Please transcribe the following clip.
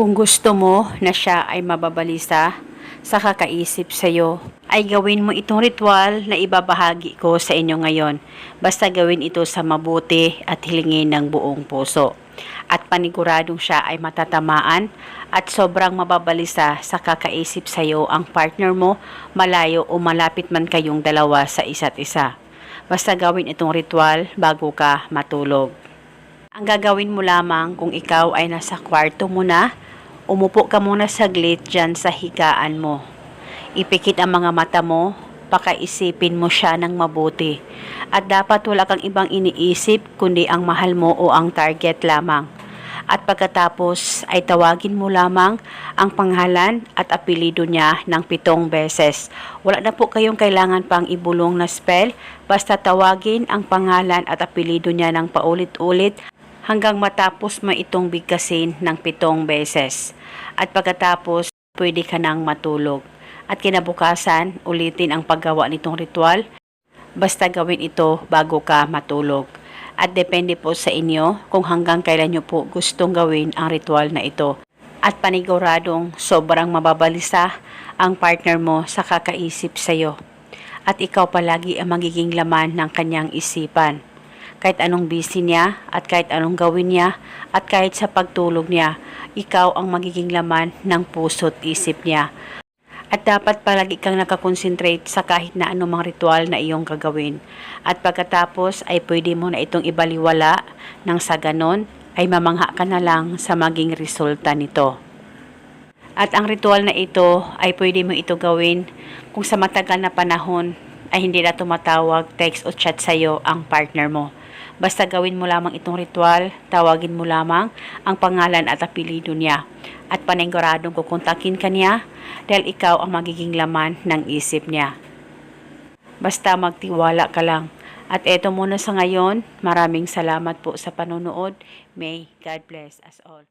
Kung gusto mo na siya ay mababalisa sa kakaisip sa iyo, ay gawin mo itong ritual na ibabahagi ko sa inyo ngayon. Basta gawin ito sa mabuti at hilingin ng buong puso. At paniguradong siya ay matatamaan at sobrang mababalisa sa kakaisip sa iyo ang partner mo, malayo o malapit man kayong dalawa sa isa't isa. Basta gawin itong ritual bago ka matulog. Ang gagawin mo lamang kung ikaw ay nasa kwarto mo na, umupo ka muna saglit dyan sa higaan mo. Ipikit ang mga mata mo, pakaisipin mo siya ng mabuti. At dapat wala kang ibang iniisip kundi ang mahal mo o ang target lamang. At pagkatapos ay tawagin mo lamang ang pangalan at apelido niya ng pitong beses. Wala na po kayong kailangan pang ibulong na spell, basta tawagin ang pangalan at apelido niya ng paulit-ulit hanggang matapos mo itong bigkasin ng pitong beses. At pagkatapos, pwede ka nang matulog. At kinabukasan, ulitin ang paggawa nitong ritual. Basta gawin ito bago ka matulog. At depende po sa inyo kung hanggang kailan nyo po gustong gawin ang ritual na ito. At paniguradong sobrang mababalisa ang partner mo sa kakaisip sa iyo. At ikaw palagi ang magiging laman ng kanyang isipan kahit anong busy niya at kahit anong gawin niya at kahit sa pagtulog niya, ikaw ang magiging laman ng puso't isip niya. At dapat palagi kang nakakonsentrate sa kahit na anumang ritual na iyong gagawin. At pagkatapos ay pwede mo na itong ibaliwala nang sa ganon ay mamangha ka na lang sa maging resulta nito. At ang ritual na ito ay pwede mo ito gawin kung sa matagal na panahon ay hindi na tumatawag, text o chat sa iyo ang partner mo. Basta gawin mo lamang itong ritual, tawagin mo lamang ang pangalan at apelido niya. At paniguradong kukontakin ka niya dahil ikaw ang magiging laman ng isip niya. Basta magtiwala ka lang. At eto muna sa ngayon, maraming salamat po sa panonood. May God bless us all.